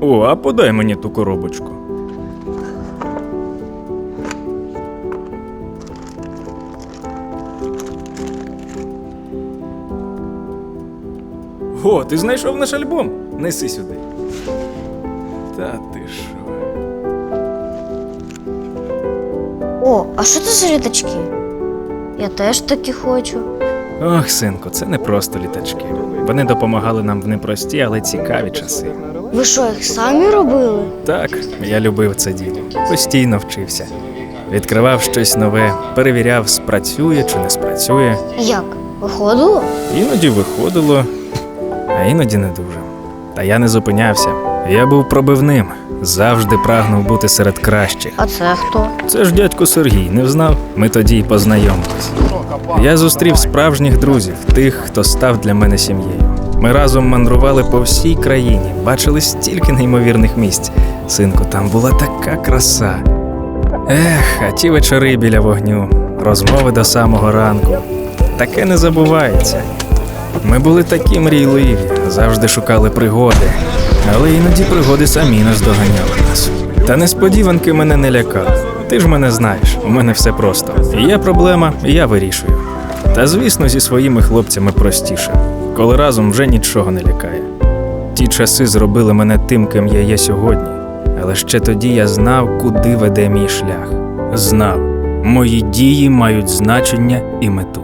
О, а подай мені ту коробочку. О, ти знайшов наш альбом? Неси сюди. Та ти що? О, а що це за літачки? Я теж такі хочу. Ох, синку, це не просто літачки. Вони допомагали нам в непрості, але цікаві часи. Ви що, їх самі робили? Так, я любив це діло. Постійно вчився. Відкривав щось нове, перевіряв, спрацює чи не спрацює. Як? Виходило? Іноді виходило, а іноді не дуже. Та я не зупинявся. Я був пробивним, завжди прагнув бути серед кращих. А це хто? Це ж дядько Сергій, не взнав? Ми тоді й познайомились. Я зустрів справжніх друзів, тих, хто став для мене сім'єю. Ми разом мандрували по всій країні, бачили стільки неймовірних місць. Синку, там була така краса. Ех, а ті вечори біля вогню, розмови до самого ранку. Таке не забувається. Ми були такі мрійливі, завжди шукали пригоди, але іноді пригоди самі наздоганяли нас. Та несподіванки мене не лякали. Ти ж мене знаєш, у мене все просто. Є проблема, я вирішую. Та звісно, зі своїми хлопцями простіше, коли разом вже нічого не лякає. Ті часи зробили мене тим, ким я є сьогодні, але ще тоді я знав, куди веде мій шлях. Знав, мої дії мають значення і мету.